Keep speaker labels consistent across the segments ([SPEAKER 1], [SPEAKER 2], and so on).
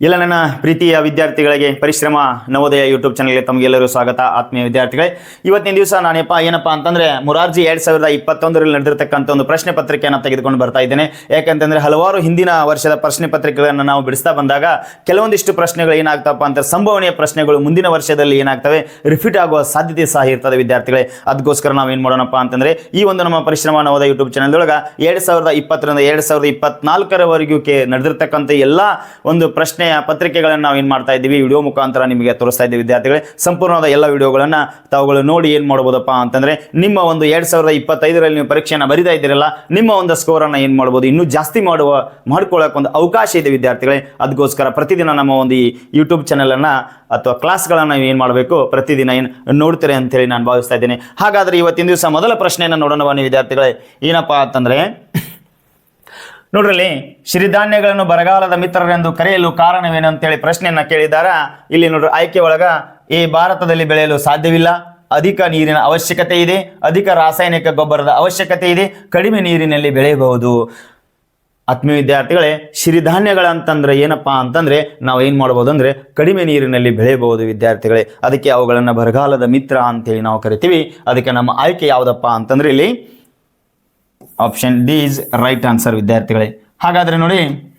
[SPEAKER 1] ಎಲ್ಲ ನನ್ನ ಪ್ರೀತಿಯ ವಿದ್ಯಾರ್ಥಿಗಳಿಗೆ ಪರಿಶ್ರಮ ನವೋದಯ ಯೂಟ್ಯೂಬ್ ಚಾನಲ್ಗೆ ತಮಗೆಲ್ಲರೂ ಸ್ವಾಗತ. ಆತ್ಮೀಯ ವಿದ್ಯಾರ್ಥಿಗಳೇ, ಇವತ್ತಿನ ದಿವಸ ನಾನೇಪ ಏನಪ್ಪ ಅಂತಂದ್ರೆ ಮುರಾರ್ಜಿ ಎರಡ್ ಸಾವಿರದ ಇಪ್ಪತ್ತೊಂದರಲ್ಲಿ ನಡೆದಿರ್ತಕ್ಕಂಥ ಒಂದು ಪ್ರಶ್ನೆ ಪತ್ರಿಕೆಯನ್ನು ತೆಗೆದುಕೊಂಡು ಬರ್ತಾ ಇದ್ದೇನೆ. ಯಾಕಂತಂದ್ರೆ ಹಲವಾರು ಹಿಂದಿನ ವರ್ಷದ ಪ್ರಶ್ನೆ ಪತ್ರಿಕೆಗಳನ್ನು ನಾವು ಬಿಡಿಸ್ತಾ ಬಂದಾಗ ಕೆಲವೊಂದಿಷ್ಟು ಪ್ರಶ್ನೆಗಳು ಏನಾಗ್ತಪ್ಪ ಅಂತ ಸಂಭವನೀಯ ಪ್ರಶ್ನೆಗಳು ಮುಂದಿನ ವರ್ಷದಲ್ಲಿ ಏನಾಗ್ತವೆ ರಿಪೀಟ್ ಆಗುವ ಸಾಧ್ಯತೆ ಸಹ ಇರ್ತದೆ ವಿದ್ಯಾರ್ಥಿಗಳೇ. ಅದಕ್ಕೋಸ್ಕರ ನಾವು ಏನು ಮಾಡೋಣಪ್ಪ ಅಂತಂದ್ರೆ ಈ ಒಂದು ನಮ್ಮ ಪರಿಶ್ರಮ ನವೋದಯ ಯೂಟ್ಯೂಬ್ ಚಾನಲ್ ಒಳಗ ಎರಡ್ ಸಾವಿರದ ಇಪ್ಪತ್ತರಿಂದ ಎರಡ್ ಸಾವಿರದ ಇಪ್ಪತ್ನಾಲ್ಕರವರೆಗೂ ಕೆ ನಡೆದಿರ್ತಕ್ಕಂಥ ಎಲ್ಲ ಒಂದು ಪ್ರಶ್ನೆಯ ಪತ್ರಿಕೆಗಳನ್ನು ನಾವು ಏನು ಮಾಡ್ತಾ ಇದ್ದೀವಿ, ವಿಡಿಯೋ ಮುಖಾಂತರ ನಿಮಗೆ ತೋರಿಸ್ತಾ ಇದ್ದೀವಿ ವಿದ್ಯಾರ್ಥಿಗಳೇ. ಸಂಪೂರ್ಣವಾದ ಎಲ್ಲ ವಿಡಿಯೋಗಳನ್ನು ತಾವುಗಳು ನೋಡಿ ಏನು ಮಾಡ್ಬೋದಪ್ಪ ಅಂತಂದ್ರೆ, ನಿಮ್ಮ ಒಂದು ಎರಡು ಸಾವಿರದ ಇಪ್ಪತ್ತೈದರಲ್ಲಿ ನೀವು ಪರೀಕ್ಷೆಯನ್ನು ಬರಿತಾ ಇದ್ದೀರಲ್ಲ, ನಿಮ್ಮ ಒಂದು ಸ್ಕೋರನ್ನು ಏನು ಮಾಡ್ಬೋದು, ಇನ್ನೂ ಜಾಸ್ತಿ ಮಾಡುವ ಮಾಡ್ಕೊಳ್ಳೋಕೆ ಒಂದು ಅವಕಾಶ ಇದೆ ವಿದ್ಯಾರ್ಥಿಗಳೇ. ಅದಕ್ಕೋಸ್ಕರ ಪ್ರತಿದಿನ ನಮ್ಮ ಒಂದು ಈ ಯೂಟ್ಯೂಬ್ ಚಾನಲನ್ನು ಅಥವಾ ಕ್ಲಾಸ್ಗಳನ್ನು ಏನು ಮಾಡಬೇಕು, ಪ್ರತಿದಿನ ಏನು ನೋಡ್ತೀರಿ ಅಂತೇಳಿ ನಾನು ಭಾವಿಸ್ತಾ ಇದ್ದೀನಿ. ಹಾಗಾದರೆ ಇವತ್ತಿನ ದಿವಸ ಮೊದಲ ಪ್ರಶ್ನೆಯನ್ನು ನೋಡೋಣ ಬನ್ನಿ ವಿದ್ಯಾರ್ಥಿಗಳೇ. ಏನಪ್ಪ ಅಂತಂದರೆ ನೋಡ್ರಲ್ಲಿ ಸಿರಿಧಾನ್ಯಗಳನ್ನು ಬರಗಾಲದ ಮಿತ್ರರೆಂದು ಕರೆಯಲು ಕಾರಣವೇನು ಅಂತೇಳಿ ಪ್ರಶ್ನೆಯನ್ನ ಕೇಳಿದಾರ ಇಲ್ಲಿ ನೋಡ್ರಿ, ಆಯ್ಕೆ ಒಳಗ ಈ ಭಾರತದಲ್ಲಿ ಬೆಳೆಯಲು ಸಾಧ್ಯವಿಲ್ಲ. ಅಧಿಕ ನೀರಿನ ಅವಶ್ಯಕತೆ ಇದೆ. ಅಧಿಕ ರಾಸಾಯನಿಕ ಗೊಬ್ಬರದ ಅವಶ್ಯಕತೆ ಇದೆ. ಕಡಿಮೆ ನೀರಿನಲ್ಲಿ ಬೆಳೆಯಬಹುದು. ಆತ್ಮೀಯ ವಿದ್ಯಾರ್ಥಿಗಳೇ ಸಿರಿಧಾನ್ಯಗಳಂತಂದ್ರೆ ಏನಪ್ಪಾ ಅಂತಂದ್ರೆ ನಾವು ಏನು ಮಾಡ್ಬೋದು ಅಂದ್ರೆ ಕಡಿಮೆ ನೀರಿನಲ್ಲಿ ಬೆಳೆಯಬಹುದು ವಿದ್ಯಾರ್ಥಿಗಳೇ. ಅದಕ್ಕೆ ಅವುಗಳನ್ನು ಬರಗಾಲದ ಮಿತ್ರ ಅಂತೇಳಿ ನಾವು ಕರಿತೀವಿ. ಅದಕ್ಕೆ ನಮ್ಮ ಆಯ್ಕೆ ಯಾವುದಪ್ಪ ಅಂತಂದ್ರೆ ಇಲ್ಲಿ option D is right answer ವಿದ್ಯಾರ್ಥಿಗಳೇ. ಹಾಗಾದರೆ ನೋಡಿ,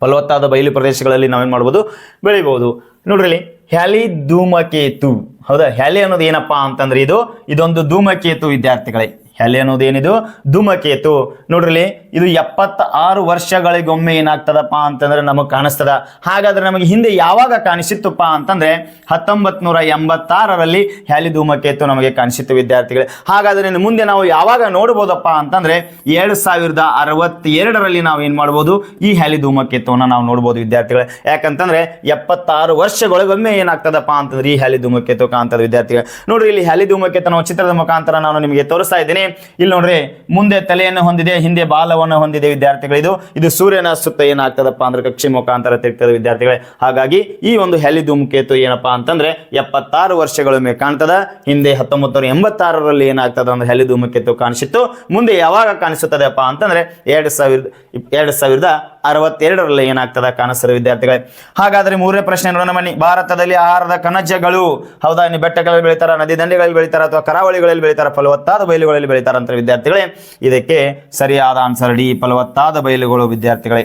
[SPEAKER 1] ಫಲವತ್ತಾದ ಬಯಲು ಪ್ರದೇಶಗಳಲ್ಲಿ ನಾವೇನು ಮಾಡ್ಬೋದು? ಬೆಳಿಬೋದು. ನೋಡ್ರಿ, ಹ್ಯಾಲಿ ಧೂಮಕೇತು. ಹೌದಾ? ಹ್ಯಾಲಿ ಅನ್ನೋದು ಏನಪ್ಪಾ ಅಂತಂದ್ರೆ ಇದು, ಇದೊಂದು ಧೂಮಕೇತು, ವಿದ್ಯಾರ್ಥಿಗಳೇ. ಹ್ಯಾಲಿ ಅನ್ನೋದೇನಿದು? ಧೂಮಕೇತು. ನೋಡ್ರಿ ಇದು ಎಪ್ಪತ್ತ ಆರು ವರ್ಷಗಳಿಗೊಮ್ಮೆ ಏನಾಗ್ತದಪ್ಪ ಅಂತಂದ್ರೆ ನಮಗೆ ಕಾಣಿಸ್ತದ. ಹಾಗಾದ್ರೆ ನಮಗೆ ಹಿಂದೆ ಯಾವಾಗ ಕಾಣಿಸಿತ್ತುಪ್ಪ ಅಂತಂದ್ರೆ ಹತ್ತೊಂಬತ್ ನೂರ ಎಂಬತ್ತಾರರಲ್ಲಿ ಹ್ಯಾಲಿ ಧೂಮಕೇತು ನಮಗೆ ಕಾಣಿಸಿತ್ತು ವಿದ್ಯಾರ್ಥಿಗಳು. ಹಾಗಾದ್ರೆ ಮುಂದೆ ನಾವು ಯಾವಾಗ ನೋಡಬಹುದಪ್ಪ ಅಂತಂದ್ರೆ ಎರಡು ಸಾವಿರದ ಅರವತ್ತೆರಡರಲ್ಲಿ ನಾವು ಏನು ಮಾಡ್ಬೋದು? ಈ ಹ್ಯಾಲಿ ಧೂಮಕೇತುವನ್ನು ನಾವು ನೋಡಬಹುದು ವಿದ್ಯಾರ್ಥಿಗಳು. ಯಾಕಂತಂದ್ರೆ ಎಪ್ಪತ್ತಾರು ವರ್ಷಗಳಿಗೊಮ್ಮೆ ಏನಾಗ್ತದಪ್ಪ ಅಂತಂದ್ರೆ ಈ ಹ್ಯಾಲಿ ಧೂಮಕೇತು ಕಾಣ್ತದೆ ವಿದ್ಯಾರ್ಥಿಗಳು. ನೋಡ್ರಿ, ಇಲ್ಲಿ ಹ್ಯಾಲಿ ಧೂಮಕೇತು ನಾವು ಚಿತ್ರದ ಮುಖಾಂತರ ನಾನು ನಿಮಗೆ ತೋರಿಸ್ತಾ ಇದ್ದೀನಿ. ಇಲ್ಲಿ ನೋಡ್ರಿ, ಮುಂದೆ ತಲೆಯನ್ನು ಹೊಂದಿದೆ, ಹಿಂದೆ ಬಾಲವನ್ನು ಹೊಂದಿದೆ ವಿದ್ಯಾರ್ಥಿಗಳು ಇದು. ಇದು ಸೂರ್ಯನ ಸುತ್ತ ಏನಾಗ್ತದಪ್ಪ ಅಂದ್ರೆ ಕಕ್ಷಿ ಮುಖಾಂತರ ತಿರುಗ್ತದೆ ವಿದ್ಯಾರ್ಥಿಗಳೇ. ಹಾಗಾಗಿ ಈ ಒಂದು ಹೆಲಿ ಧೂಮಕೇತು ಏನಪ್ಪಾ ಅಂತಂದ್ರೆ ಎಪ್ಪತ್ತಾರು ವರ್ಷಗಳೊಮ್ಮೆ ಕಾಣ್ತದ. ಹಿಂದೆ ಹತ್ತೊಂಬತ್ತು ಎಂಬತ್ತಾರರಲ್ಲಿ ಏನಾಗ್ತದ ಅಂದ್ರೆ ಹೆಲಿ ಧೂಮಕೇತು ಕಾಣಿಸಿತ್ತು. ಮುಂದೆ ಯಾವಾಗ ಕಾಣಿಸುತ್ತದೆಪ್ಪ ಅಂತಂದ್ರೆ ಎರಡು ಸಾವಿರದ ಎರಡು ಸಾವಿರದ ಅರವತ್ತೆರಡರಲ್ಲಿ ಏನಾಗ್ತದ ಕಾಣಿಸ್ತದೆ ವಿದ್ಯಾರ್ಥಿಗಳೇ. ಹಾಗಾದ್ರೆ ಮೂರನೇ ಪ್ರಶ್ನೆ ನೋಡೋಣ ಭಾರತದಲ್ಲಿ ಆಹಾರದ ಕಣಜಗಳು ಹೌದಾ? ಬೆಟ್ಟಗಳಲ್ಲಿ ಬೆಳಿತಾರ? ನದಿ ದಂಡೆಗಳಲ್ಲಿ ಬೆಳಿತಾರ? ಅಥವಾ ಕರಾವಳಿಗಳಲ್ಲಿ ಬೆಳಿತಾರ? ಫಲವತ್ತಾದ ಬಯಲುಗಳಲ್ಲಿ ಬೆಳಿತಾರ ಅಂತ ವಿದ್ಯಾರ್ಥಿಗಳೇ. ಇದಕ್ಕೆ ಸರಿಯಾದ ಆನ್ಸರ್ ಡಿ ಫಲವತ್ತಾದ ಬಯಲುಗಳು ವಿದ್ಯಾರ್ಥಿಗಳೇ.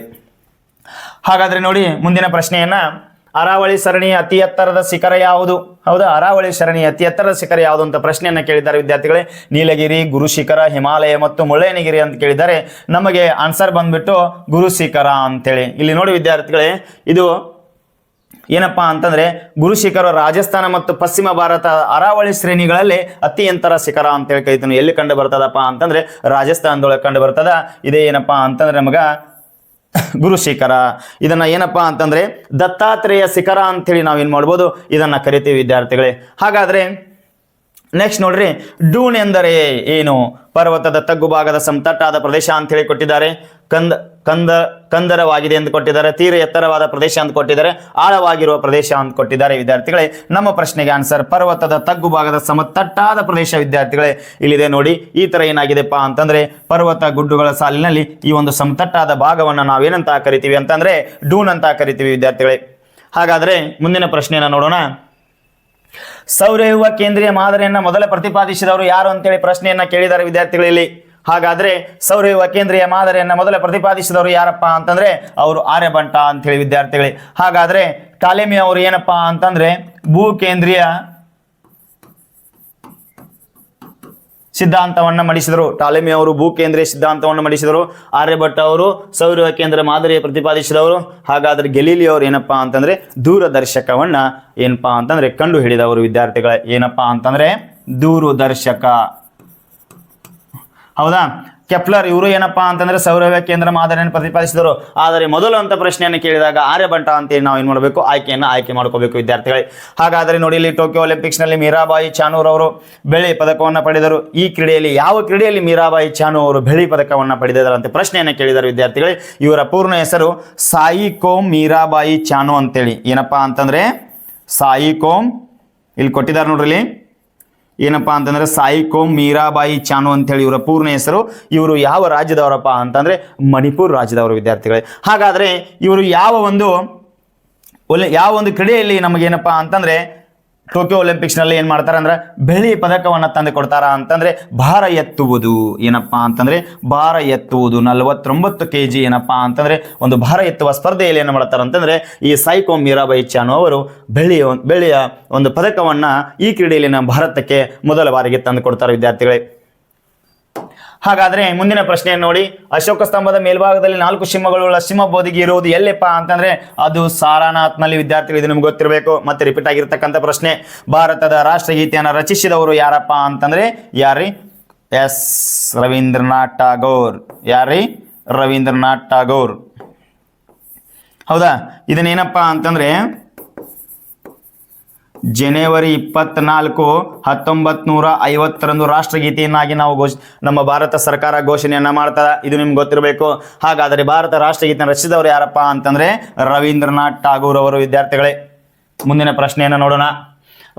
[SPEAKER 1] ಹಾಗಾದ್ರೆ ನೋಡಿ ಮುಂದಿನ ಪ್ರಶ್ನೆಯನ್ನ. ಅರಾವಳಿ ಸರಣಿಯ ಅತಿ ಎತ್ತರದ ಶಿಖರ ಯಾವುದು? ಹೌದಾ? ಅರಾವಳಿ ಸರಣಿಯ ಅತಿ ಎತ್ತರದ ಶಿಖರ ಯಾವುದು ಅಂತ ಪ್ರಶ್ನೆಯನ್ನ ಕೇಳಿದ್ದಾರೆ ವಿದ್ಯಾರ್ಥಿಗಳೇ. ನೀಲಗಿರಿ ಗುರು ಶಿಖರ ಹಿಮಾಲಯ ಮತ್ತು ಮುಳ್ಳಯ್ಯನಗಿರಿ ಅಂತ ಕೇಳಿದ್ದಾರೆ. ನಮಗೆ ಆನ್ಸರ್ ಬಂದ್ಬಿಟ್ಟು ಗುರು ಶಿಖರ ಅಂತೇಳಿ. ಇಲ್ಲಿ ನೋಡಿ ವಿದ್ಯಾರ್ಥಿಗಳೇ, ಇದು ಏನಪ್ಪಾ ಅಂತಂದ್ರೆ ಗುರು ಶಿಖರ ರಾಜಸ್ಥಾನ ಮತ್ತು ಪಶ್ಚಿಮ ಭಾರತ ಅರಾವಳಿ ಶ್ರೇಣಿಗಳಲ್ಲಿ ಅತಿ ಶಿಖರ ಶಿಖರ ಅಂತೇಳಿ ಕರಿತೀನಿ. ಎಲ್ಲಿ ಕಂಡು ಬರ್ತದಪ್ಪ ಅಂತಂದ್ರೆ ರಾಜಸ್ಥಾನದೊಳಗೆ ಕಂಡು ಬರ್ತದ. ಇದೇ ಏನಪ್ಪಾ ಅಂತಂದ್ರೆ ನಮಗ ಗುರು ಶಿಖರ. ಇದನ್ನ ಏನಪ್ಪಾ ಅಂತಂದ್ರೆ ದತ್ತಾತ್ರೇಯ ಶಿಖರ ಅಂತೇಳಿ ನಾವು ಏನ್ ಮಾಡ್ಬೋದು? ಇದನ್ನ ಕರಿತೀವಿ ವಿದ್ಯಾರ್ಥಿಗಳೇ. ಹಾಗಾದ್ರೆ ನೆಕ್ಸ್ಟ್ ನೋಡ್ರಿ ಡೂನ್ ಎಂದರೆ ಏನು? ಪರ್ವತದ ತಗ್ಗು ಭಾಗದ ಸಮತಟ್ಟಾದ ಪ್ರದೇಶ ಅಂತ ಹೇಳಿ ಕೊಟ್ಟಿದ್ದಾರೆ. ಕಂದ ಕಂದ, ಕಂದರವಾಗಿದೆ ಎಂದು ಕೊಟ್ಟಿದ್ದಾರೆ, ತೀರ ಎತ್ತರವಾದ ಪ್ರದೇಶ ಅಂತ ಕೊಟ್ಟಿದ್ದಾರೆ, ಆಳವಾಗಿರುವ ಪ್ರದೇಶ ಅಂತ ಕೊಟ್ಟಿದ್ದಾರೆ ವಿದ್ಯಾರ್ಥಿಗಳೇ. ನಮ್ಮ ಪ್ರಶ್ನೆಗೆ ಆನ್ಸರ್ ಪರ್ವತದ ತಗ್ಗು ಭಾಗದ ಸಮತಟ್ಟಾದ ಪ್ರದೇಶ ವಿದ್ಯಾರ್ಥಿಗಳೇ. ಇಲ್ಲಿದೆ ನೋಡಿ, ಈ ತರ ಏನಾಗಿದೆಪ್ಪ ಅಂತಂದ್ರೆ, ಪರ್ವತ ಗುಡ್ಡುಗಳ ಸಾಲಿನಲ್ಲಿ ಈ ಒಂದು ಸಮತಟ್ಟಾದ ಭಾಗವನ್ನು ನಾವೇನಂತ ಕರಿತೀವಿ ಅಂತಂದ್ರೆ, ಡೂನ್ ಅಂತ ಕರಿತೀವಿ ವಿದ್ಯಾರ್ಥಿಗಳೇ. ಹಾಗಾದ್ರೆ ಮುಂದಿನ ಪ್ರಶ್ನೆಯನ್ನ ನೋಡೋಣ. ಸೌರವ್ಯೂಹ ಕೇಂದ್ರೀಯ ಮಾದರಿಯನ್ನ ಮೊದಲ ಪ್ರತಿಪಾದಿಸಿದವರು ಯಾರು ಅಂತೇಳಿ ಪ್ರಶ್ನೆಯನ್ನ ಕೇಳಿದ್ದಾರೆ ವಿದ್ಯಾರ್ಥಿಗಳಲ್ಲಿ ಹಾಗಾದ್ರೆ ಸೌರವ ಕೇಂದ್ರೀಯ ಮಾದರಿಯನ್ನ ಮೊದಲ ಪ್ರತಿಪಾದಿಸಿದವರು ಯಾರಪ್ಪ ಅಂತಂದ್ರೆ ಅವರು ಆರ್ಯಭಂಟ ಅಂತೇಳಿ ವಿದ್ಯಾರ್ಥಿಗಳೇ. ಹಾಗಾದ್ರೆ ಟಾಲೆಮಿ ಅವರು ಏನಪ್ಪಾ ಅಂತಂದ್ರೆ ಭೂ ಕೇಂದ್ರೀಯ ಸಿದ್ಧಾಂತವನ್ನ ಮಡಿಸಿದರು. ಟಾಲೆಮಿ ಅವರು ಭೂ ಕೇಂದ್ರೀಯ ಸಿದ್ಧಾಂತವನ್ನು ಮಡಿಸಿದರು. ಆರ್ಯಭಟ್ಟ ಅವರು ಸೌರ ಕೇಂದ್ರ ಮಾದರಿಯ ಪ್ರತಿಪಾದಿಸಿದವರು. ಹಾಗಾದ್ರೆ ಗೆಲೀಲಿ ಅವರು ಏನಪ್ಪಾ ಅಂತಂದ್ರೆ ದೂರದರ್ಶಕವನ್ನ ಏನಪ್ಪಾ ಅಂತಂದ್ರೆ ಕಂಡು ಹಿಡಿದವರು ವಿದ್ಯಾರ್ಥಿಗಳ. ಏನಪ್ಪಾ ಅಂತಂದ್ರೆ ದೂರದರ್ಶಕ. ಹೌದಾ? ಕೆಪ್ಲರ್ ಇವರು ಏನಪ್ಪಾ ಅಂತಂದ್ರೆ ಸೌರವ್ಯ ಕೇಂದ್ರ ಮಾದರಿಯನ್ನು ಪ್ರತಿಪಾದಿಸಿದರು. ಆದರೆ ಮೊದಲು ಅಂತ ಪ್ರಶ್ನೆಯನ್ನು ಕೇಳಿದಾಗ ಆರ್ಯಭಂಟ ಅಂತೇಳಿ ನಾವು ಏನು ಮಾಡಬೇಕು? ಆಯ್ಕೆಯನ್ನು ಆಯ್ಕೆ ಮಾಡ್ಕೋಬೇಕು ವಿದ್ಯಾರ್ಥಿಗಳೇ. ಹಾಗಾದರೆ ನೋಡಿ ಇಲ್ಲಿ ಟೋಕಿಯೋ ಒಲಿಂಪಿಕ್ಸ್ನಲ್ಲಿ ಮೀರಾಬಾಯಿ ಚಾನೂರ್ ಅವರು ಬೆಳ್ಳಿ ಪದಕವನ್ನು ಪಡೆದರು. ಈ ಕ್ರೀಡೆಯಲ್ಲಿ ಯಾವ ಕ್ರೀಡೆಯಲ್ಲಿ ಮೀರಾಬಾಯಿ ಚಾನು ಅವರು ಬೆಳ್ಳಿ ಪದಕವನ್ನು ಪಡೆದಿದ್ದಾರೆ ಅಂತ ಪ್ರಶ್ನೆಯನ್ನು ಕೇಳಿದರು ವಿದ್ಯಾರ್ಥಿಗಳೇ. ಇವರ ಪೂರ್ಣ ಹೆಸರು ಸಾಯಿ ಕೋಮ್ ಮೀರಾಬಾಯಿ ಚಾನು ಅಂತೇಳಿ. ಏನಪ್ಪಾ ಅಂತಂದ್ರೆ ಸಾಯಿ ಕೋಮ್ ಇಲ್ಲಿ ಕೊಟ್ಟಿದ್ದಾರೆ ನೋಡ್ರಿ ಏನಪ್ಪಾ ಅಂತಂದ್ರೆ ಸಾಯಿಕೋಮ್ ಮೀರಾಬಾಯಿ ಚಾನು ಅಂತೇಳಿ ಇವರ ಪೂರ್ಣ ಹೆಸರು. ಇವರು ಯಾವ ರಾಜ್ಯದವರಪ್ಪ ಅಂತಂದ್ರೆ ಮಣಿಪುರ್ ರಾಜ್ಯದವರು ವಿದ್ಯಾರ್ಥಿಗಳೇ. ಹಾಗಾದ್ರೆ ಇವರು ಯಾವ ಒಂದು ಒಲೆ ಯಾವ ಒಂದು ಕ್ರೀಡೆಯಲ್ಲಿ ನಮಗೇನಪ್ಪ ಅಂತಂದ್ರೆ ಟೋಕಿಯೋ ಒಲಿಂಪಿಕ್ಸ್ನಲ್ಲಿ ಏನು ಮಾಡ್ತಾರೆ ಅಂದ್ರೆ ಬೆಳ್ಳಿ ಪದಕವನ್ನು ತಂದು ಕೊಡ್ತಾರ ಅಂತಂದ್ರೆ ಭಾರ ಎತ್ತುವುದು. ಏನಪ್ಪ ಅಂತಂದ್ರೆ ಭಾರ ಎತ್ತುವುದು. ನಲವತ್ತೊಂಬತ್ತು ಕೆ ಜಿ ಏನಪ್ಪ ಅಂತಂದ್ರೆ ಒಂದು ಭಾರ ಎತ್ತುವ ಸ್ಪರ್ಧೆಯಲ್ಲಿ ಏನು ಮಾಡ್ತಾರೆ ಅಂತಂದ್ರೆ ಈ ಸೈಕೋ ಮೀರಾಬಾಯಿ ಚಾನು ಅವರು ಬೆಳ್ಳಿಯ ಬೆಳ್ಳಿಯ ಒಂದು ಪದಕವನ್ನ ಈ ಕ್ರೀಡೆಯಲ್ಲಿ ನಮ್ಮ ಭಾರತಕ್ಕೆ ಮೊದಲ ಬಾರಿಗೆ ತಂದು ಕೊಡ್ತಾರೆ ವಿದ್ಯಾರ್ಥಿಗಳೇ. ಹಾಗಾದ್ರೆ ಮುಂದಿನ ಪ್ರಶ್ನೆ ನೋಡಿ. ಅಶೋಕ ಸ್ತಂಭದ ಮೇಲ್ಭಾಗದಲ್ಲಿ ನಾಲ್ಕು ಸಿಂಹಗಳುಳ್ಳ ಸಿಂಹ ಬೋಧಿಗೆ ಇರುವುದು ಎಲ್ಲೆಪ್ಪ ಅಂತಂದ್ರೆ ಅದು ಸಾರಾನಾಥ್ನಲ್ಲಿ ವಿದ್ಯಾರ್ಥಿಗಳು ಇದು ನಿಮ್ಗೆ ಗೊತ್ತಿರಬೇಕು. ಮತ್ತೆ ರಿಪೀಟ್ ಆಗಿರ್ತಕ್ಕಂಥ ಪ್ರಶ್ನೆ. ಭಾರತದ ರಾಷ್ಟ್ರಗೀತೆಯನ್ನು ರಚಿಸಿದವರು ಯಾರಪ್ಪ ಅಂತಂದ್ರೆ ಯಾರಿ? ಎಸ್. ರವೀಂದ್ರನಾಥ್ ಟಾಗೋರ್. ಯಾರಿ? ರವೀಂದ್ರನಾಥ್ ಟಾಗೋರ್. ಹೌದಾ? ಇದನ್ನೇನಪ್ಪ ಅಂತಂದ್ರೆ ಜನವರಿ ಇಪ್ಪತ್ನಾಲ್ಕು ಹತ್ತೊಂಬತ್ ನೂರ ಐವತ್ತರಂದು ರಾಷ್ಟ್ರಗೀತೆಯನ್ನಾಗಿ ನಾವು ಘೋಷ, ನಮ್ಮ ಭಾರತ ಸರ್ಕಾರ ಘೋಷಣೆಯನ್ನ ಮಾಡ್ತದ ಇದು ನಿಮ್ಗೆ ಗೊತ್ತಿರಬೇಕು. ಹಾಗಾದರೆ ಭಾರತ ರಾಷ್ಟ್ರಗೀತೆಯನ್ನು ರಚಿಸಿದವರು ಯಾರಪ್ಪ ಅಂತಂದ್ರೆ ರವೀಂದ್ರನಾಥ್ ಟಾಗೂರ್ ಅವರು ವಿದ್ಯಾರ್ಥಿಗಳೇ, ಮುಂದಿನ ಪ್ರಶ್ನೆಯನ್ನು ನೋಡೋಣ.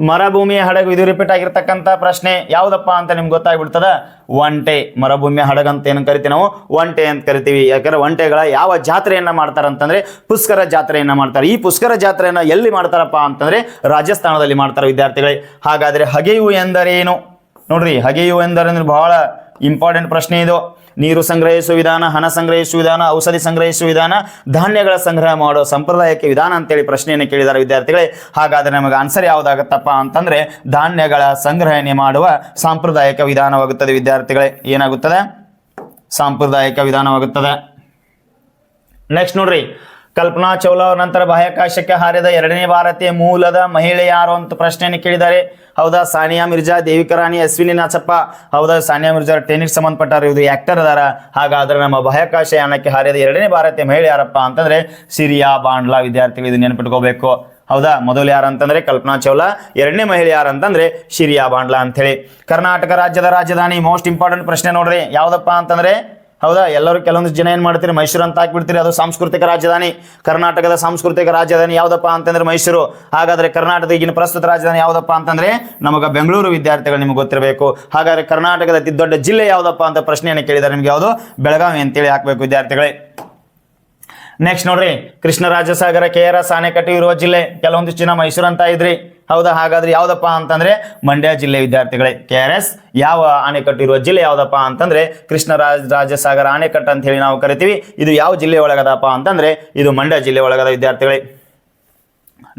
[SPEAKER 1] ಮರುಭೂಮಿಯ ಹಡಗು ಇದು ರಿಪೀಟ್ ಆಗಿರ್ತಕ್ಕಂಥ ಪ್ರಶ್ನೆ ಯಾವುದಪ್ಪ ಅಂತ ನಿಮ್ಗೆ ಗೊತ್ತಾಗ್ಬಿಡ್ತದ? ಒಂಟೆ. ಮರುಭೂಮಿಯ ಹಡಗು ಅಂತ ಏನು ಕರಿತೀವಿ ನಾವು? ಒಂಟೆ ಅಂತ ಕರಿತೀವಿ. ಯಾಕಂದ್ರೆ ಒಂಟೆಗಳ ಯಾವ ಜಾತ್ರೆಯನ್ನ ಮಾಡ್ತಾರೆ ಅಂತಂದ್ರೆ ಪುಷ್ಕರ ಜಾತ್ರೆಯನ್ನ ಮಾಡ್ತಾರೆ. ಈ ಪುಷ್ಕರ ಜಾತ್ರೆಯನ್ನ ಎಲ್ಲಿ ಮಾಡ್ತಾರಪ್ಪ ಅಂತಂದ್ರೆ ರಾಜಸ್ಥಾನದಲ್ಲಿ ಮಾಡ್ತಾರೆ ವಿದ್ಯಾರ್ಥಿಗಳೇ. ಹಾಗಾದ್ರೆ ಹಗೆಯು ಎಂದರೇನು? ನೋಡ್ರಿ, ಹಗೆಯು ಎಂದರೇನು ಬಹಳ ಇಂಪಾರ್ಟೆಂಟ್ ಪ್ರಶ್ನೆ ಇದು. ನೀರು ಸಂಗ್ರಹಿಸುವ ವಿಧಾನ, ಹಣ ಸಂಗ್ರಹಿಸುವ ವಿಧಾನ, ಔಷಧಿ ಸಂಗ್ರಹಿಸುವ ವಿಧಾನ, ಧಾನ್ಯಗಳ ಸಂಗ್ರಹ ಮಾಡೋ ಸಂಪ್ರದಾಯಕ್ಕೆ ವಿಧಾನ ಅಂತೇಳಿ ಪ್ರಶ್ನೆಯನ್ನು ಕೇಳಿದ್ದಾರೆ ವಿದ್ಯಾರ್ಥಿಗಳೇ. ಹಾಗಾದ್ರೆ ನಮಗೆ ಆನ್ಸರ್ ಯಾವುದಾಗತ್ತಪ್ಪ ಅಂತಂದ್ರೆ ಧಾನ್ಯಗಳ ಸಂಗ್ರಹಣೆ ಮಾಡುವ ಸಾಂಪ್ರದಾಯಿಕ ವಿಧಾನವಾಗುತ್ತದೆ ವಿದ್ಯಾರ್ಥಿಗಳೇ. ಏನಾಗುತ್ತದೆ? ಸಾಂಪ್ರದಾಯಿಕ ವಿಧಾನವಾಗುತ್ತದೆ. ನೆಕ್ಸ್ಟ್ ನೋಡ್ರಿ. ಕಲ್ಪನಾ ಚೌಲಾ ಅವರ ನಂತರ ಬಾಹ್ಯಾಕಾಶಕ್ಕೆ ಹಾರಿದ ಎರಡನೇ ಭಾರತೀಯ ಮೂಲದ ಮಹಿಳೆ ಯಾರು ಅಂತ ಪ್ರಶ್ನೆಯನ್ನು ಕೇಳಿದ್ದಾರೆ. ಹೌದಾ, ಸಾನಿಯಾ ಮಿರ್ಜಾ, ದೇವಿಕಾ ರಾಣಿ, ಅಶ್ವಿನಿ ನಾಚಪ್ಪ. ಹೌದಾ, ಸಾನಿಯಾ ಮಿರ್ಜಾ ಟೆನಿಸ್ ಸಂಬಂಧಪಟ್ಟಾರ ಇದು ಆಕ್ಟರ್ ಅದಾರ ಹಾಗಾದ್ರೆ ನಮ್ಮ ಬಾಹ್ಯಾಕಾಶ ಯಾನಕ್ಕೆ ಹಾರಿದ ಎರಡನೇ ಭಾರತೀಯ ಮಹಿಳೆ ಯಾರಪ್ಪ ಅಂತಂದ್ರೆ ಸಿರಿಯಾ ಬಾಂಡ್ಲಾ. ವಿದ್ಯಾರ್ಥಿಗಳು ಇದು ನೆನಪಿಟ್ಕೋಬೇಕು. ಹೌದಾ, ಮೊದಲು ಯಾರು ಅಂತಂದ್ರೆ ಕಲ್ಪನಾ ಚೌಲಾ, ಎರಡನೇ ಮಹಿಳೆ ಯಾರು ಅಂತಂದ್ರೆ ಶಿರಿಯಾ ಬಾಂಡ್ಲಾ ಅಂತ ಹೇಳಿ ಕರ್ನಾಟಕ ರಾಜ್ಯದ ರಾಜಧಾನಿ ಮೋಸ್ಟ್ ಇಂಪಾರ್ಟೆಂಟ್ ಪ್ರಶ್ನೆ ನೋಡ್ರಿ, ಯಾವ್ದಪ್ಪ ಅಂತಂದ್ರೆ ಹೌದಾ? ಎಲ್ಲರೂ ಕೆಲವೊಂದು ಜನ ಏನು ಮಾಡ್ತೀರಿ? ಮೈಸೂರು ಅಂತ ಹಾಕ್ಬಿಡ್ತೀರಿ. ಅದು ಸಾಂಸ್ಕೃತಿಕ ರಾಜಧಾನಿ. ಕರ್ನಾಟಕದ ಸಾಂಸ್ಕೃತಿಕ ರಾಜಧಾನಿ ಯಾವುದಪ್ಪ ಅಂತಂದ್ರೆ ಮೈಸೂರು. ಹಾಗಾದ್ರೆ ಕರ್ನಾಟಕದ ಈಗಿನ ಪ್ರಸ್ತುತ ರಾಜಧಾನಿ ಯಾವುದಪ್ಪ ಅಂತಂದ್ರೆ ನಮಗೆ ಬೆಂಗಳೂರು ವಿದ್ಯಾರ್ಥಿಗಳು ನಿಮ್ಗೆ ಗೊತ್ತಿರಬೇಕು. ಹಾಗಾದ್ರೆ ಕರ್ನಾಟಕದ ಅತಿ ದೊಡ್ಡ ಜಿಲ್ಲೆ ಯಾವುದಪ್ಪ ಅಂತ ಪ್ರಶ್ನೆಯನ್ನು ಕೇಳಿದ್ದಾರೆ ನಿಮ್ಗೆ ಯಾವುದು? ಬೆಳಗಾವಿ ಅಂತೇಳಿ ಹಾಕ್ಬೇಕು ವಿದ್ಯಾರ್ಥಿಗಳೇ. ನೆಕ್ಸ್ಟ್ ನೋಡ್ರಿ. ಕೃಷ್ಣರಾಜಸಾಗರ, ಕೆ ಆರ್ ಎಸ್ ಆಣೆಕಟ್ಟು ಇರುವ ಜಿಲ್ಲೆ. ಕೆಲವೊಂದಿಷ್ಟು ಜನ ಮೈಸೂರು ಅಂತ ಇದ್ರಿ. ಹೌದಾ? ಹಾಗಾದ್ರೆ ಯಾವ್ದಪ್ಪ ಅಂತಂದ್ರೆ ಮಂಡ್ಯ ಜಿಲ್ಲೆ ವಿದ್ಯಾರ್ಥಿಗಳೇ, ಕೆ ಆರ್ ಎಸ್ ಯಾವ ಅಣೆಕಟ್ಟು ಇರುವ ಜಿಲ್ಲೆ ಯಾವ್ದಪ್ಪ ಅಂತಂದ್ರೆ ಕೃಷ್ಣರಾಜ ರಾಜಸಾಗರ ಅಣೆಕಟ್ಟು ಅಂತ ಹೇಳಿ ನಾವು ಕರಿತೀವಿ. ಇದು ಯಾವ ಜಿಲ್ಲೆ ಒಳಗದಪ್ಪ ಅಂತಂದ್ರೆ ಇದು ಮಂಡ್ಯ ಜಿಲ್ಲೆ ಒಳಗದ ವಿದ್ಯಾರ್ಥಿಗಳೇ.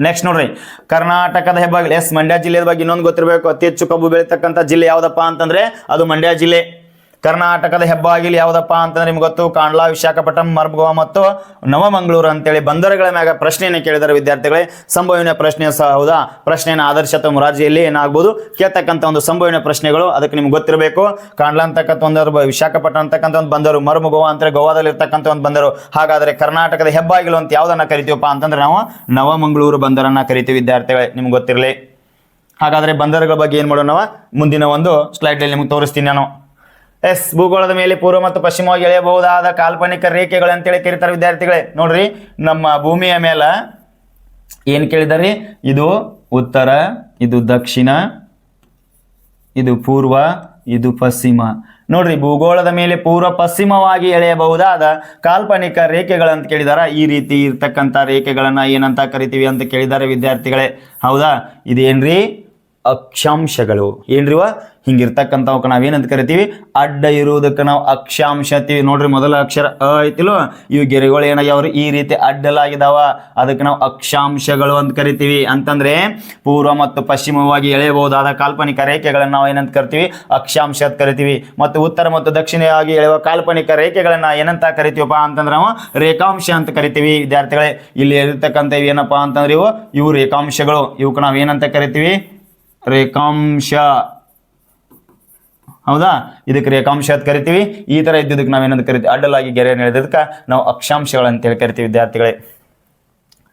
[SPEAKER 1] ನೆಕ್ಸ್ಟ್ ನೋಡ್ರಿ, ಕರ್ನಾಟಕದ ಹೆಬ್ಬಾಗಿಲು, ಎಸ್ ಮಂಡ್ಯ ಜಿಲ್ಲೆಯ ಬಗ್ಗೆ ಇನ್ನೊಂದು ಗೊತ್ತಿರಬೇಕು. ಅತಿ ಹೆಚ್ಚು ಕಬ್ಬು ಬೆಳೀತಕ್ಕಂಥ ಜಿಲ್ಲೆ ಯಾವ್ದಪ್ಪ ಅಂತಂದ್ರೆ ಅದು ಮಂಡ್ಯ ಜಿಲ್ಲೆ. ಕರ್ನಾಟಕದ ಹೆಬ್ಬಾಗಿಲು ಯಾವುದಪ್ಪ ಅಂತಂದ್ರೆ ನಿಮ್ಗೆ ಗೊತ್ತು, ಕಾಂಡ್ಲಾ, ವಿಶಾಖಪಟ್ಟಣಂ, ಮರ್ಮಗೋವ ಮತ್ತು ನವಮಂಗಳೂರು ಅಂತೇಳಿ ಬಂದರುಗಳ ಮ್ಯಾಗ ಪ್ರಶ್ನೆಯನ್ನು ಕೇಳಿದಾರೆ ವಿದ್ಯಾರ್ಥಿಗಳೇ. ಸಂಭವನೀಯ ಪ್ರಶ್ನೆ ಸಹ ಹೌದಾ? ಪ್ರಶ್ನೆಯನ್ನು ಆದರ್ಶ ಮುರಾರ್ಜಿಯಲ್ಲಿ ಏನಾಗ್ಬೋದು? ಕೇಳ್ತಕ್ಕಂಥ ಒಂದು ಸಂಭವನೀಯ ಪ್ರಶ್ನೆಗಳು ಅದಕ್ಕೆ ನಿಮ್ಗೆ ಗೊತ್ತಿರಬೇಕು. ಕಾಂಡ್ಲಾ ಅಂತಕ್ಕಂಥ ಒಂದು ವಿಶಾಖಪಟ್ಟಣ ಅಂತಕ್ಕಂಥ ಒಂದು ಬಂದರು, ಮರ್ಮಗೋವ ಅಂತೇಳಿ ಗೋವಾದಲ್ಲಿ ಇರ್ತಕ್ಕಂಥ ಒಂದು ಬಂದರು. ಹಾಗಾದ್ರೆ ಕರ್ನಾಟಕದ ಹೆಬ್ಬಾಗಿಲು ಅಂತ ಯಾವುದನ್ನು ಕರಿತೀವಪ್ಪ ಅಂತಂದ್ರೆ ನಾವು ನವಮಂಗಳೂರು ಬಂದರನ್ನ ಕರಿತೀವಿ ವಿದ್ಯಾರ್ಥಿಗಳೇ, ನಿಮ್ಗೆ ಗೊತ್ತಿರಲಿ. ಹಾಗಾದ್ರೆ ಬಂದರುಗಳ ಬಗ್ಗೆ ಏನು ಮಾಡೋಣ ಮುಂದಿನ ಒಂದು ಸ್ಲೈಡಲ್ಲಿ ನಿಮ್ಗೆ ತೋರಿಸ್ತೀನಿ ನಾನು. ಎಸ್, ಭೂಗೋಳದ ಮೇಲೆ ಪೂರ್ವ ಮತ್ತು ಪಶ್ಚಿಮವಾಗಿ ಎಳೆಯಬಹುದಾದ ಕಾಲ್ಪನಿಕ ರೇಖೆಗಳು ಅಂತೇಳಿ ಕರೀತಾರೆ ವಿದ್ಯಾರ್ಥಿಗಳೇ. ನೋಡ್ರಿ, ನಮ್ಮ ಭೂಮಿಯ ಮೇಲೆ ಏನು ಕೇಳಿದಾರೆ ಇದು ಉತ್ತರ, ಇದು ದಕ್ಷಿಣ, ಇದು ಪೂರ್ವ, ಇದು ಪಶ್ಚಿಮ. ನೋಡ್ರಿ, ಭೂಗೋಳದ ಮೇಲೆ ಪೂರ್ವ ಪಶ್ಚಿಮವಾಗಿ ಎಳೆಯಬಹುದಾದ ಕಾಲ್ಪನಿಕ ರೇಖೆಗಳಂತ ಕೇಳಿದಾರ? ಈ ರೀತಿ ಇರ್ತಕ್ಕಂಥ ರೇಖೆಗಳನ್ನ ಏನಂತ ಕರಿತೀವಿ ಅಂತ ಕೇಳಿದ್ದಾರೆ ವಿದ್ಯಾರ್ಥಿಗಳೇ. ಹೌದಾ? ಇದೇನ್ರಿ? ಅಕ್ಷಾಂಶಗಳು. ಏನ್ರಿವ ಹಿಂಗಿರ್ತಕ್ಕಂಥವಕ್ಕೆ ನಾವೇನಂತ ಕರಿತೀವಿ? ಅಡ್ಡ ಇರುವುದಕ್ಕೆ ನಾವು ಅಕ್ಷಾಂಶ ಅಂತೀವಿ. ನೋಡ್ರಿ ಮೊದಲ ಅಕ್ಷರ ಅ ಐತಿಲೋ ಇವು ಗೆರೆಗಳು ಏನಾಗ್ಯಾವ್ರಿ? ಈ ರೀತಿ ಅಡ್ಡಲಾಗಿದಾವ. ಅದಕ್ಕೆ ನಾವು ಅಕ್ಷಾಂಶಗಳು ಅಂತ ಕರಿತೀವಿ. ಅಂತಂದ್ರೆ ಪೂರ್ವ ಮತ್ತು ಪಶ್ಚಿಮವಾಗಿ ಎಳೆಯಬಹುದಾದ ಕಾಲ್ಪನಿಕ ರೇಖೆಗಳನ್ನು ನಾವು ಏನಂತ ಕರಿತೀವಿ? ಅಕ್ಷಾಂಶ ಅಂತ ಕರಿತೀವಿ. ಮತ್ತು ಉತ್ತರ ಮತ್ತು ದಕ್ಷಿಣವಾಗಿ ಎಳೆಯುವ ಕಾಲ್ಪನಿಕ ರೇಖೆಗಳನ್ನ ಏನಂತ ಕರಿತೀವಪ್ಪ ಅಂತಂದ್ರೆ ನಾವು ರೇಖಾಂಶ ಅಂತ ಕರಿತೀವಿ. ವಿದ್ಯಾರ್ಥಿಗಳೇ, ಇಲ್ಲಿ ಇರ್ತಕ್ಕಂಥ ಏನಪ್ಪಾ ಅಂತಂದ್ರೆ ಇವು? ಇವು ರೇಖಾಂಶಗಳು. ಇವಕ್ಕೆ ನಾವು ಏನಂತ ಕರಿತೀವಿ? ರೇಖಾಂಶ. ಹೌದಾ? ಇದಕ್ಕೆ ರೇಖಾಂಶ ಅಂತ ಕರಿತೀವಿ. ಈ ತರ ಇದ್ದಿದ್ದಕ್ಕೆ ನಾವೇನಂತ ಕರಿತೀವಿ? ಅಡ್ಡಲಾಗಿ ಗೆರೆಯನ್ನು ಎಳೆದಕ್ಕೆ ನಾವು ಅಕ್ಷಾಂಶಗಳು ಅಂತೇಳಿ ಕರಿತೀವಿ, ವಿದ್ಯಾರ್ಥಿಗಳೇ.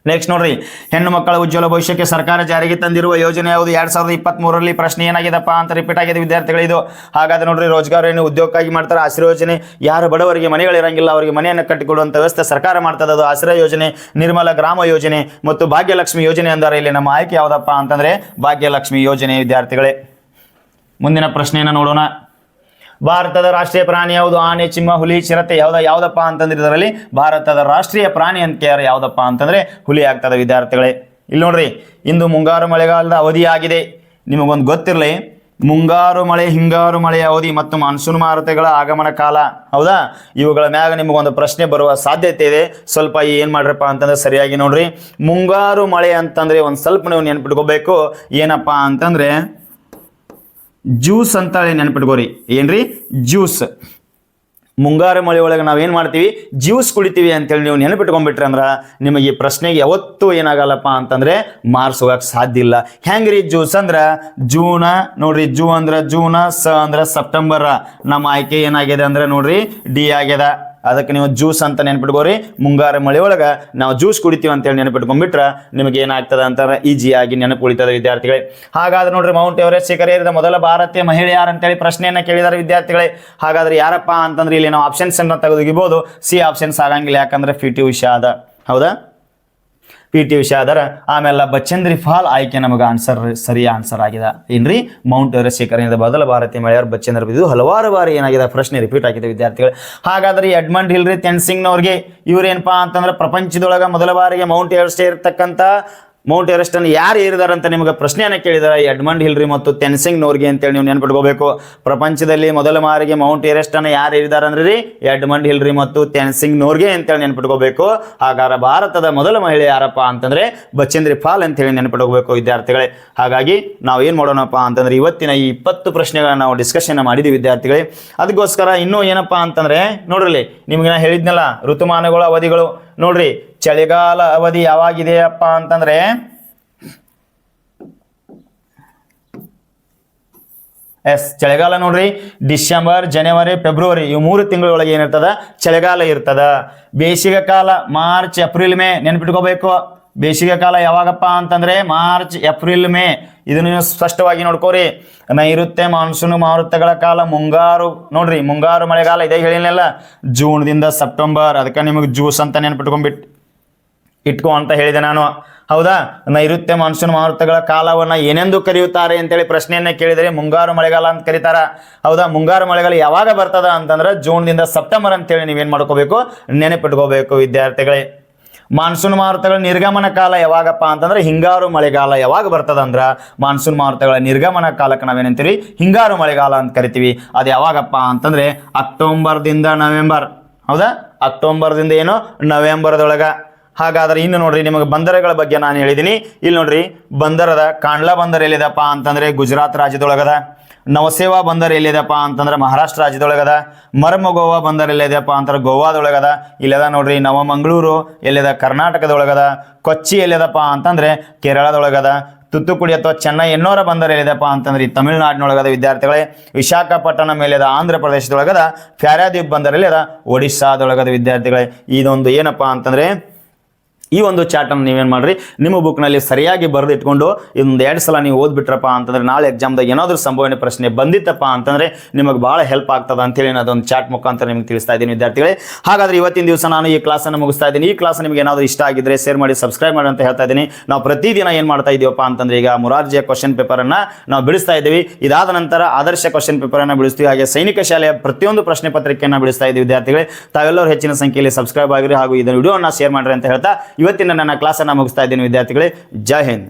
[SPEAKER 1] ನೆಕ್ಸ್ಟ್ ನೋಡ್ರಿ, ಹೆಣ್ಣು ಮಕ್ಕಳ ಉಜ್ವಲ ಭವಿಷ್ಯಕ್ಕೆ ಸರ್ಕಾರ ಜಾರಿಗೆ ತಂದಿರುವ ಯೋಜನೆ ಯಾವುದು? ಎರಡ್ ಸಾವಿರದ ಇಪ್ಪತ್ತ್ ಮೂರರಲ್ಲಿ ಪ್ರಶ್ನೆ ಏನಾಗಿದೆಪ್ಪ ಅಂತ ರಿಪೀಟ್ ಆಗಿದೆ ವಿದ್ಯಾರ್ಥಿಗಳು ಇದು. ಹಾಗಾದ್ರೆ ನೋಡ್ರಿ, ರೋಜ್ಗಾರ್ ಏನು ಉದ್ಯೋಗಕ್ಕಾಗಿ ಮಾಡ್ತಾರೆ ಆಶ್ರಯ ಯೋಜನೆ ಯಾರು ಬಡವರಿಗೆ ಮನೆಗಳಿರಂಗಿಲ್ಲ ಅವರಿಗೆ ಮನೆಯನ್ನು ಕಟ್ಟಿಕೊಡುವಂಥ ವ್ಯವಸ್ಥೆ ಸರ್ಕಾರ ಮಾಡ್ತದೆ. ಅದು ಆಶ್ರಯ ಯೋಜನೆ, ನಿರ್ಮಲ ಗ್ರಾಮ ಯೋಜನೆ ಮತ್ತು ಭಾಗ್ಯಲಕ್ಷ್ಮಿ ಯೋಜನೆ ಅಂದರೆ. ಇಲ್ಲಿ ನಮ್ಮ ಆಯ್ಕೆ ಯಾವುದಪ್ಪ ಅಂತಂದ್ರೆ ಭಾಗ್ಯಲಕ್ಷ್ಮಿ ಯೋಜನೆ, ವಿದ್ಯಾರ್ಥಿಗಳೇ. ಮುಂದಿನ ಪ್ರಶ್ನೆಯನ್ನು ನೋಡೋಣ. ಭಾರತದ ರಾಷ್ಟ್ರೀಯ ಪ್ರಾಣಿ ಯಾವುದು? ಆನೆ, ಚಿಮ್ಮ, ಹುಲಿ, ಚಿರತೆ ಯಾವ್ದ ಯಾವ್ದಪ್ಪ ಅಂತಂದ್ರೆ ಇದರಲ್ಲಿ ಭಾರತದ ರಾಷ್ಟ್ರೀಯ ಪ್ರಾಣಿ ಅಂತ ಯಾರು ಯಾವ್ದಪ್ಪ ಅಂತಂದ್ರೆ ಹುಲಿ ಆಗ್ತದೆ ವಿದ್ಯಾರ್ಥಿಗಳೇ. ಇಲ್ಲಿ ನೋಡ್ರಿ, ಇಂದು ಮುಂಗಾರು ಮಳೆಗಾಲದ ಅವಧಿಯಾಗಿದೆ ನಿಮಗೊಂದು ಗೊತ್ತಿರಲಿ, ಮುಂಗಾರು ಮಳೆ, ಹಿಂಗಾರು ಮಳೆಯ ಅವಧಿ ಮತ್ತು ಮಾನ್ಸೂನ್ ಮಾರುತಗಳ ಆಗಮನ ಕಾಲ. ಹೌದಾ? ಇವುಗಳ ಮ್ಯಾಗ ನಿಮಗೊಂದು ಪ್ರಶ್ನೆ ಬರುವ ಸಾಧ್ಯತೆ ಇದೆ. ಸ್ವಲ್ಪ ಏನು ಮಾಡ್ರಪ್ಪ ಅಂತಂದ್ರೆ ಸರಿಯಾಗಿ ನೋಡ್ರಿ. ಮುಂಗಾರು ಮಳೆ ಅಂತಂದ್ರೆ ಒಂದು ಸ್ವಲ್ಪ ನೀವು ನೆನ್ಪಿಟ್ಕೋಬೇಕು. ಏನಪ್ಪ ಅಂತಂದ್ರೆ ಜ್ಯೂಸ್ ಅಂತ ನೆನ್ಪಿಟ್ಕೋರಿ. ಏನ್ರಿ? ಜ್ಯೂಸ್. ಮುಂಗಾರು ಮಳೆ ಒಳಗೆ ನಾವೇನು ಮಾಡ್ತೀವಿ? ಜ್ಯೂಸ್ ಕುಡಿತೀವಿ ಅಂತೇಳಿ ನೀವು ನೆನಪಿಟ್ಕೊಂಡ್ಬಿಟ್ರಿ ಅಂದ್ರೆ ನಿಮಗೆ ಈ ಪ್ರಶ್ನೆಗೆ ಯಾವತ್ತೂ ಏನಾಗಲ್ಲಪ್ಪ ಅಂತಂದ್ರೆ ಮಾರ್ಸ್ ಹೋಗಕ್ಕೆ ಸಾಧ್ಯ ಇಲ್ಲ. ಹೆಂಗ್ರಿ ಜ್ಯೂಸ್ ಅಂದ್ರೆ? ಜೂನ, ನೋಡ್ರಿ, ಜೂ ಅಂದ್ರೆ ಜೂನ, ಸ ಅಂದ್ರೆ ಸೆಪ್ಟೆಂಬರ್. ನಮ್ಮ ಆಯ್ಕೆ ಏನಾಗಿದೆ ಅಂದ್ರೆ ನೋಡ್ರಿ, ಡಿ ಆಗ್ಯದ. ಅದಕ್ಕೆ ನೀವು ಜ್ಯೂಸ್ ಅಂತ ನೆನ್ಪಿಟ್ಕೋರಿ. ಮುಂಗಾರು ಮಳೆ ಒಳಗೆ ನಾವು ಜ್ಯೂಸ್ ಕುಡಿತೀವಿ ಅಂತೇಳಿ ನೆನಪಿಟ್ಕೊಂಡ್ಬಿಟ್ರೆ ನಿಮಗೆ ಏನಾಗ್ತದೆ ಅಂತಂದ್ರೆ ಈಜಿಯಾಗಿ ನೆನಪು ಉಳಿತದೆ ವಿದ್ಯಾರ್ಥಿಗಳೇ. ಹಾಗಾದ್ರೆ ನೋಡ್ರಿ ಮೌಂಟ್ ಎವರೆಸ್ಟ್ ಶಿಖರ ಏರಿದ ಮೊದಲ ಭಾರತೀಯ ಮಹಿಳೆ ಯಾರು ಅಂತೇಳಿ ಪ್ರಶ್ನೆಯನ್ನ ಕೇಳಿದಾರೆ ವಿದ್ಯಾರ್ಥಿಗಳೇ. ಹಾಗಾದ್ರೆ ಯಾರಪ್ಪ ಅಂತಂದ್ರೆ ಇಲ್ಲಿ ನಾವು ಆಪ್ಷನ್ಸ್ ಅನ್ನ ತೆಗೆದುಗಿಬಹುದು ಸಿ ಆಪ್ಷನ್ಸ್ ಆಗಂಗಿಲ್ಲ, ಯಾಕಂದ್ರೆ ಫಿಟಿ ಉಷಾ ಅದ. ಹೌದಾ? ಪಿ ಟಿ ಉಷಾ ಆಮೇಲೆ ಬಚೇಂದ್ರಿ ಫಾಲ್ ಆಯ್ಕೆ ನಮಗೆ ಆನ್ಸರ್ ಸರಿಯ ಆನ್ಸರ್ ಆಗಿದೆ. ಏನ್ರಿ? ಮೌಂಟ್ ಎವರೆಸ್ಟ್ ಶಿಖರ ಬದಲ ಭಾರತೀಯ ಮಳೆಯವರು ಬಚೇಂದ್ರ ಬಿದ್ದು ಹಲವಾರು ಬಾರಿ ಏನಾಗಿದೆ? ಪ್ರಶ್ನೆ ರಿಪೀಟ್ ಆಗಿದೆ ವಿದ್ಯಾರ್ಥಿಗಳು. ಹಾಗಾದ್ರೆ ಎಡ್ಮಂಡ್ ಹಿಲ್ರಿ, ತೆನ್ಸಿಂಗ್ನವ್ರಿಗೆ ಇವ್ರೇನಪ್ಪ ಅಂತಂದ್ರೆ ಪ್ರಪಂಚದೊಳಗೆ ಮೊದಲ ಬಾರಿಗೆ ಮೌಂಟ್ ಎವರೆಸ್ಟ್ ಇರತಕ್ಕಂಥ ಮೌಂಟ್ ಎವರೆಸ್ಟ್ ಅನ್ನು ಯಾರು ಏರಿದಾರೆ ಅಂತ ನಿಮಗೆ ಪ್ರಶ್ನೆಯನ್ನು ಕೇಳಿದಾರೆ. ಎಡ್ಮಂಡ್ ಹಿಲ್ರಿ ಮತ್ತು ತೆನ್ಸಿಂಗ್ ನೋರ್ಗೆ ಅಂತೇಳಿ ನೀವು ನೆನ್ಪಿಟ್ಕೋಬೇಕು. ಪ್ರಪಂಚದಲ್ಲಿ ಮೊದಲ ಮಾರಿಗೆ ಮೌಂಟ್ ಎವರೆಸ್ಟ್ ಅನ್ನು ಯಾರು ಏರಿದಾರೆ ಅಂದ್ರೆ ರೀ? ಎಡ್ಮಂಡ್ ಹಿಲ್ರಿ ಮತ್ತು ತೆನ್ಸಿಂಗ್ ನೋರ್ಗೆ ಅಂತೇಳಿ ನೆನ್ಪಿಟ್ಕೋಬೇಕು. ಹಾಗಾದ್ರೆ ಭಾರತದ ಮೊದಲ ಮಹಿಳೆ ಯಾರಪ್ಪ ಅಂತಂದ್ರೆ ಬಚೇಂದ್ರಿ ಫಾಲ್ ಅಂತೇಳಿ ನೆನ್ಪಿಟ್ಕೋಬೇಕು ವಿದ್ಯಾರ್ಥಿಗಳೇ. ಹಾಗಾಗಿ ನಾವು ಏನು ಮಾಡೋಣಪ್ಪ ಅಂತಂದ್ರೆ ಇವತ್ತಿನ ಈ ಇಪ್ಪತ್ತು ಪ್ರಶ್ನೆಗಳನ್ನ ನಾವು ಡಿಸ್ಕಷನ್ ಮಾಡಿದ್ವಿ ವಿದ್ಯಾರ್ಥಿಗಳೇ. ಅದಕ್ಕೋಸ್ಕರ ಇನ್ನೂ ಏನಪ್ಪ ಅಂತಂದ್ರೆ ನೋಡ್ರಿ ನಿಮ್ಗೆ ನಾ ಹೇಳಿದ್ನಲ್ಲ ಋತುಮಾನಗಳ, ಅವಧಿಗಳು. ನೋಡ್ರಿ ಚಳಿಗಾಲ ಅವಧಿ ಯಾವಾಗಿದೆಯಪ್ಪ ಅಂತಂದ್ರೆ ಎಸ್, ಚಳಿಗಾಲ ನೋಡ್ರಿ. ಡಿಸೆಂಬರ್, ಜನವರಿ, ಫೆಬ್ರವರಿ ಇವು ಮೂರು ತಿಂಗಳೊಳಗೆ ಏನಿರ್ತದ? ಚಳಿಗಾಲ ಇರ್ತದ. ಬೇಸಿಗೆ ಕಾಲ ಮಾರ್ಚ್, ಏಪ್ರಿಲ್, ಮೇ ನೆನ್ಪಿಟ್ಕೋಬೇಕು. ಬೇಸಿಗೆ ಕಾಲ ಯಾವಾಗಪ್ಪ ಅಂತಂದ್ರೆ ಮಾರ್ಚ್, ಏಪ್ರಿಲ್, ಮೇ. ಇದನ್ನು ನೀವು ಸ್ಪಷ್ಟವಾಗಿ ನೋಡ್ಕೋರಿ. ನೈಋತ್ಯ ಮಾನ್ಸೂನ್ ಮಾರುತಗಳ ಕಾಲ ಮುಂಗಾರು. ನೋಡ್ರಿ, ಮುಂಗಾರು ಮಳೆಗಾಲ ಇದೇ ಹೇಳಿನಲ್ಲ ಜೂನ್ದಿಂದ ಸೆಪ್ಟೆಂಬರ್. ಅದಕ್ಕೆ ನಿಮಗೆ ಜ್ಯೂಸ್ ಅಂತ ನೆನ್ಪಿಟ್ಕೊಂಡ್ಬಿಟ್ಟು ಇಟ್ಕೋ ಅಂತ ಹೇಳಿದೆ ನಾನು. ಹೌದಾ? ನೈಋತ್ಯ ಮಾನ್ಸೂನ್ ಮಾರುತಗಳ ಕಾಲವನ್ನ ಏನೆಂದು ಕರೆಯುತ್ತಾರೆ ಅಂತೇಳಿ ಪ್ರಶ್ನೆಯನ್ನ ಕೇಳಿದರೆ ಮುಂಗಾರು ಮಳೆಗಾಲ ಅಂತ ಕರೀತಾರ. ಹೌದಾ? ಮುಂಗಾರು ಮಳೆಗಾಲ ಯಾವಾಗ ಬರ್ತದ ಅಂತಂದ್ರೆ ಜೂನ್ದಿಂದ ಸೆಪ್ಟೆಂಬರ್ ಅಂತೇಳಿ ನೀವೇನು ಮಾಡ್ಕೋಬೇಕು? ನೆನಪಿಟ್ಕೋಬೇಕು ವಿದ್ಯಾರ್ಥಿಗಳೇ. ಮಾನ್ಸೂನ್ ಮಾರುತಗಳ ನಿರ್ಗಮನ ಕಾಲ ಯಾವಾಗಪ್ಪ ಅಂತಂದ್ರೆ ಹಿಂಗಾರು ಮಳೆಗಾಲ ಯಾವಾಗ ಬರ್ತದ ಅಂದ್ರೆ ಮಾನ್ಸೂನ್ ಮಾರುತಗಳ ನಿರ್ಗಮನ ಕಾಲಕ್ಕೆ ನಾವೇನಂತೀವಿ ಹಿಂಗಾರು ಮಳೆಗಾಲ ಅಂತ ಕರಿತೀವಿ. ಅದು ಯಾವಾಗಪ್ಪ ಅಂತಂದ್ರೆ ಅಕ್ಟೋಬರ್ದಿಂದ ನವೆಂಬರ್. ಹೌದಾ? ಅಕ್ಟೋಬರ್ದಿಂದ ಏನು? ನವೆಂಬರ್ದೊಳಗ. ಹಾಗಾದ್ರೆ ಇನ್ನು ನೋಡ್ರಿ ನಿಮಗೆ ಬಂದರಗಳ ಬಗ್ಗೆ ನಾನು ಹೇಳಿದ್ದೀನಿ. ಇಲ್ಲಿ ನೋಡ್ರಿ, ಬಂದರದ ಕಾಂಡ್ಲಾ ಬಂದರ್ ಎಲ್ಲಿದಪ್ಪ ಅಂತಂದ್ರೆ ಗುಜರಾತ್ ರಾಜ್ಯದೊಳಗದ, ನವಸೇವಾ ಬಂದರ್ ಎಲ್ಲಿದಪ್ಪ ಅಂತಂದ್ರೆ ಮಹಾರಾಷ್ಟ್ರ ರಾಜ್ಯದೊಳಗದ, ಮರ್ಮಗೋವಾ ಬಂದರ್ ಎಲ್ಲಿದೆಯಪ್ಪ ಅಂತಂದ್ರೆ ಗೋವಾದೊಳಗದ ಇಲ್ಲದ ನೋಡ್ರಿ ನವಮಂಗಳೂರು ಎಲ್ಲಿದ ಕರ್ನಾಟಕದೊಳಗದ, ಕೊಚ್ಚಿ ಎಲ್ಲಿದಪ್ಪ ಅಂತಂದ್ರೆ ಕೇರಳದೊಳಗದ, ತುತ್ತುಕುಡಿ ಅಥವಾ ಚೆನ್ನೈ ಎನ್ನೋರ ಬಂದರ್ ಎಲ್ಲಿದೆಪ್ಪ ಅಂತಂದ್ರೆ ಈ ತಮಿಳುನಾಡಿನೊಳಗದ ವಿದ್ಯಾರ್ಥಿಗಳೇ, ವಿಶಾಖಪಟ್ಟಣ ಮೇಲೆದ ಆಂಧ್ರ ಪ್ರದೇಶದೊಳಗದ, ಫ್ಯಾರಾದ್ವೀಪ್ ಬಂದರ್ ಎಲ್ಲಿದ ಒಡಿಶಾದೊಳಗದ ವಿದ್ಯಾರ್ಥಿಗಳೇ. ಇದೊಂದು ಏನಪ್ಪ ಅಂತಂದ್ರೆ ಈ ಒಂದು ಚಾಟನ್ನು ನೀವೇನು ಮಾಡ್ರಿ? ನಿಮ್ಮ ಬುಕ್ನಲ್ಲಿ ಸರಿಯಾಗಿ ಬರೆದು ಇಟ್ಕೊಂಡು ಇದೊಂದು ಎರಡು ಸಲ ನೀವು ಓದ್ಬಿಟ್ರಪ್ಪ ಅಂತಂದ್ರೆ ನಾಳೆ ಎಕ್ಸಾಮ್ದಾಗ ಏನಾದರೂ ಸಂಭವನೆ ಪ್ರಶ್ನೆ ಬಂದಿತ್ತಪ್ಪ ಅಂತಂದ್ರೆ ನಿಮಗೆ ಭಾಳ ಹೆಲ್ಪ್ ಆಗ್ತದ ಅಂತೇಳಿ ನಾನು ಅದೊಂದು ಚಾಟ್ ಮುಖಾಂತರ ನಿಮ್ಗೆ ತಿಳಿಸ್ತಾ ಇದ್ದೀನಿ ವಿದ್ಯಾರ್ಥಿಗಳೇ. ಹಾಗಾದ್ರೆ ಇವತ್ತಿನ ದಿವಸ ನಾನು ಈ ಕ್ಲಾಸನ್ನು ಮುಗಿಸ್ತಾ ಇದ್ದೀನಿ. ಈ ಕ್ಲಾಸ್ ನಿಮಗೆ ಏನಾದರೂ ಇಷ್ಟ ಆಗಿದ್ರೆ ಶೇರ್ ಮಾಡಿ ಸಬ್ಸ್ಕ್ರೈಬ್ ಮಾಡಿ ಅಂತ ಹೇಳ್ತಾ ಇದ್ದೀನಿ. ನಾವು ಪ್ರತಿದಿನ ಏನು ಮಾಡ್ತಾ ಇದೀವಪ್ಪ ಅಂತಂದ್ರೆ ಈಗ ಮುರಾರ್ಜಿಯ ಕ್ವಶನ್ ಪೇಪರನ್ನು ನಾವು ಬಿಡಿಸ್ತಾ ಇದ್ದೀವಿ. ಇದಾದ ನಂತರ ಆದರ್ಶ ಕ್ವಶನ್ ಪೇಪರನ್ನು ಬಿಡಿಸ್ತೀವಿ. ಹಾಗೆ ಸೈನಿಕ ಶಾಲೆಯ ಪ್ರತಿಯೊಂದು ಪ್ರಶ್ನೆ ಪತ್ರಿಕೆಯನ್ನು ಬಿಡಿಸ್ತಾ ಇದ್ದೀವಿ ವಿದ್ಯಾರ್ಥಿಗಳೇ. ತಾವೆಲ್ಲರೂ ಹೆಚ್ಚಿನ ಸಂಖ್ಯೆಯಲ್ಲಿ ಸಬ್ಸ್ಕ್ರೈಬ್ ಆಗಿರಿ ಹಾಗೂ ಇದನ್ನು ವಿಡಿಯೋನ ಶೇರ್ ಮಾಡಿರಿ ಅಂತ ಹೇಳ್ತಾ ಇವತ್ತಿನ ನನ್ನ ಕ್ಲಾಸನ್ನು ಮುಗಿಸ್ತಾ ಇದ್ದೀನಿ ವಿದ್ಯಾರ್ಥಿಗಳೇ. ಜೈ ಹಿಂದ್.